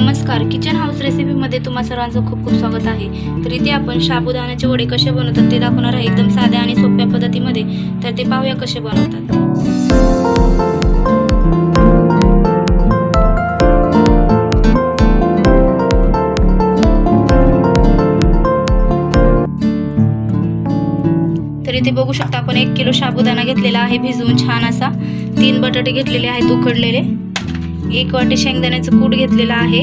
नमस्कार. Kitchen house रेसिपीमध्ये तुम्हा सर्वांचं खूप खूप स्वागत आहे. तर इथे आपण साबुदाण्याचे वडे कसे बनवतात ते दाखवणार आहे. एकदम साध्या आणि सोप्या पद्धतीमध्ये. तर ते पाहूया कसे बनवतात. तर इथे बघू शकता आपण एक किलो साबुदाणा घेतलेला आहे. भिजवून छान असा तीन बटाटे घेतलेले आहेत उकडलेले. एक वाटी शेंगदाण्याचं कूट घेतलेला आहे.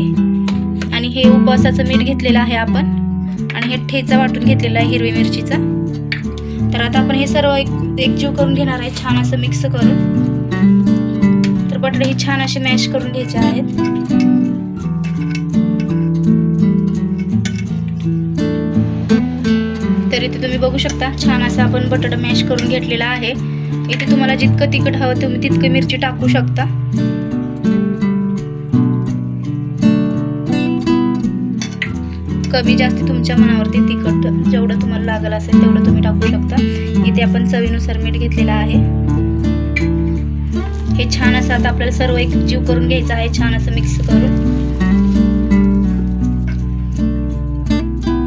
आणि हे उपवासाचं मीठ घेतलेलं आहे आपण. आणि हे ठेचा वाटून घेतलेला आहे हिरवी मिरचीचा. तर आता आपण हे सर्व एक एकजीव करून घेणार आहे. छान असं मिक्स करून. तर बटाटे हे छान असे मॅश करून घ्यायचे आहेत. तर इथे तुम्ही बघू शकता छान असं आपण बटाटा मॅश करून घेतलेला आहे. इथे तुम्हाला जितकं तिखट हवं तुम्ही तितकं मिरची टाकू शकता. कमी जास्त तुमच्या मनावरती तिखट जेवढं तुम्हाला लागलं असेल तेवढं तुम्ही टाकू शकता. इथे आपण चवीनुसार मीठ घेतलेलं आहे. हे छान असं आता आपल्याला सर्व एक जीव करून घ्यायचं आहे छान असं मिक्स करून.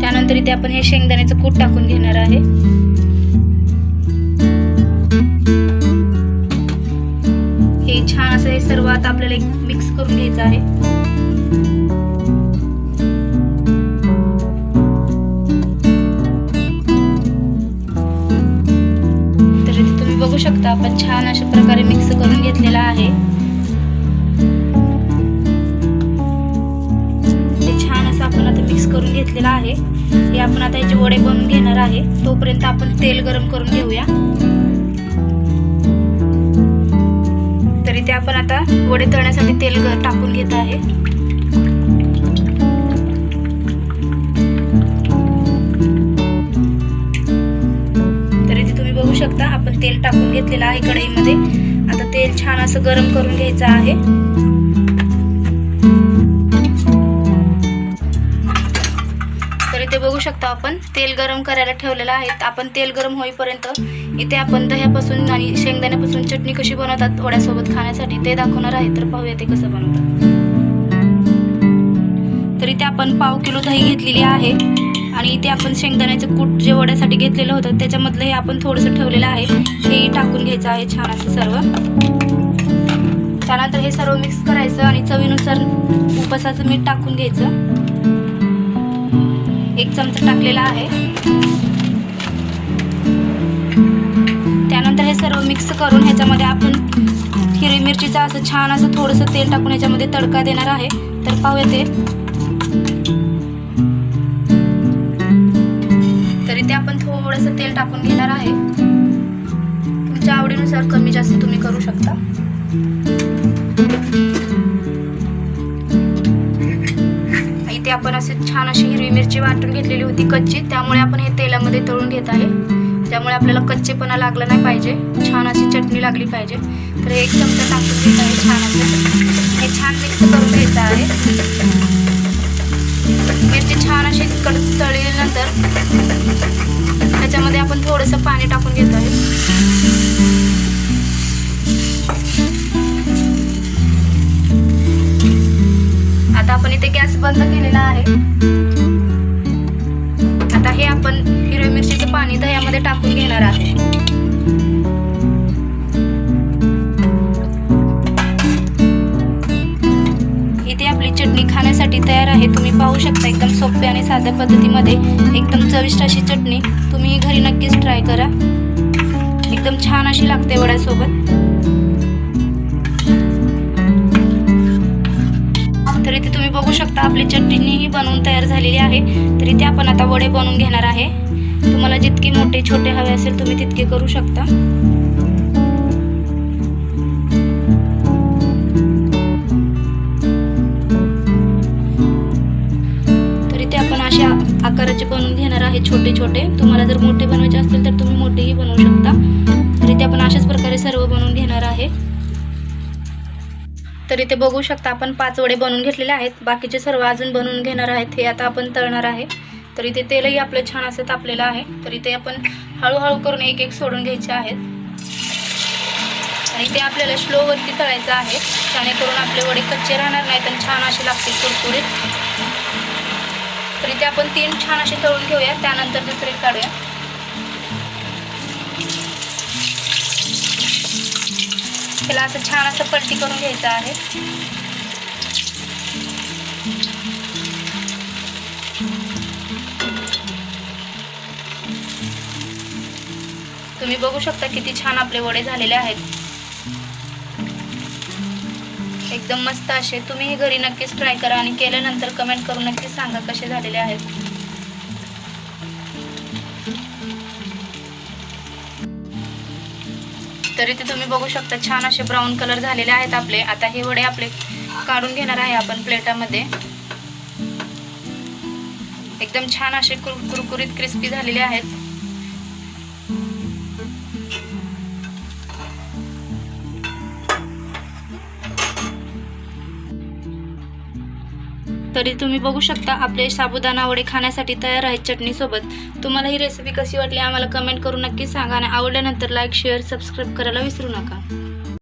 त्यानंतर इथे आपण हे शेंगदाण्याचं कूट टाकून घेणार आहे. हे छान असं हे सर्व आता आपल्याला एक मिक्स करून घ्यायचं आहे. घेतलेला आहे. हे आपण आता याचे वडे बनवून घेणार आहे. तोपर्यंत आपण तेल गरम करून घेऊया. तर इथे आपण आता वडे तळण्यासाठी तेल ग- टाकून घेत आहे. तर इथे तुम्ही बघू शकता आपण तेल टाकून घेतलेलं आहे कढईमध्ये. आता तेल छान असं गरम करून घ्यायचं आहे. शकता आपण. तेल गरम करायला ठेवलेलं आहे. आपण तेल गरम होईपर्यंत इथे आपण दह्यापासून आणि शेंगदाण्यापासून चटणी कशी बनवतात वड्यासोबत खाण्यासाठी ते दाखवणार आहे. तर पाहूया ते कसं बनवतात. तर इथे आपण पाव किलो दही घेतलेली आहे. आणि इथे आपण शेंगदाण्याचं कूट जे वड्यासाठी घेतलेलं होतं त्याच्यामधलं हे आपण थोडंसं ठेवलेलं आहे. हे टाकून घ्यायचं आहे छान असं सर्व. त्यानंतर हे सर्व मिक्स करायचं आणि चवीनुसार उपसाचं मीठ टाकून घ्यायचं. एक चमचा टाकलेला आहे. त्यानंतर हे सर्व मिक्स करून ह्याच्यामध्ये आपण हिरवी मिरचीचं असं छान असं थोडंसं तेल टाकून ह्याच्यामध्ये तडका देणार आहे. तर पाहूया ते. तरी ते आपण थोडंसं तेल टाकून घेणार आहे. तुमच्या आवडीनुसार कमी जास्त तुम्ही करू शकता. इथे आपण असे छान अशी हिरवी मिरची वाटून घेतलेली होती कच्ची. त्यामुळे आपण हे तेलामध्ये तळून घेत आहे. त्यामुळे आपल्याला कच्चेपणा लागला नाही पाहिजे. छान अशी चटणी लागली पाहिजे. तर एक चमचा टाकून घेत आहे छान असं. हे छान मिक्स करून घेत आहे. मिरची छान अशी कड तळल्यानंतर त्याच्यामध्ये आपण थोडंसं पाणी टाकून घेत आहे. आपण इथे गॅस बंद केलेला आहे. आता हे आपण हिरवी मिरचीचं पाणी दह्यामध्ये टाकून घेणार आहे. इथे आपली चटणी खाण्यासाठी तयार आहे. तुम्ही पाहू शकता एकदम सोपे आणि साध्या पद्धतीमध्ये एकदम चविष्ट अशी चटणी तुम्ही घरी नक्कीच ट्राय करा. एकदम छान अशी लागते वड्यासोबत. इथे तुम्ही बघू शकता. आपली चटणीही बनवून तयार झालेली आहे. तरी ते आपण आता वडे बनवून घेणार आहे. तुम्हाला जितके मोठे छोटे हवे असेल तुम्ही तितके करू शकता. तरी ते आपण अशा आकाराचे बनवून घेणार आहे छोटे छोटे तुम्हाला जर मोठे बनवायचे असतील तर तुम्ही मोठेही बनवू शकता. तर इथे बघू शकता. आपण पाच वडे बनवून घेतलेले आहेत. बाकीचे सर्व अजून बनवून घेणार आहेत. हे आता आपण तळणार आहे. तर इथे तेलही आपलं छान असं तापलेलं आहे. तर इथे आपण हळूहळू करून एक एक सोडून घ्यायचे आहेत. आणि ते आपल्याला स्लोवरती तळायचं आहे. जेणेकरून आपले वडे कच्चे राहणार नाहीत आणि छान असे लागतील कुरकुरीत. तर इथे आपण तीन छान असे तळून घेऊया. त्यानंतर दुसरे काढूया. त्याला असं छान असं पलटी करून घ्यायचं आहे. तुम्ही बघू शकता किती छान आपले वडे झालेले आहेत. एकदम मस्त असे. तुम्ही हे घरी नक्कीच ट्राय करा आणि केल्यानंतर कमेंट करून नक्कीच सांगा कसे झालेले आहेत. तरी ते तुम्ही बघू शकता छान असे ब्राऊन कलर झालेले आहेत आपले. आता हे वडे आपले काढून घेणार आहे आपण प्लेटामध्ये. एकदम छान असे कुर- कुरकुरीत क्रिस्पी झालेले आहेत. तरी तुम्ही बघू शकता आपले साबुदाणा वडे खाण्यासाठी तयार आहेत चटणीसोबत तुम्हाला ही रेसिपी कशी वाटली आम्हाला कमेंट करून नक्की सांगा आणि आवडल्यानंतर लाईक शेअर सबस्क्राईब करायला विसरू नका.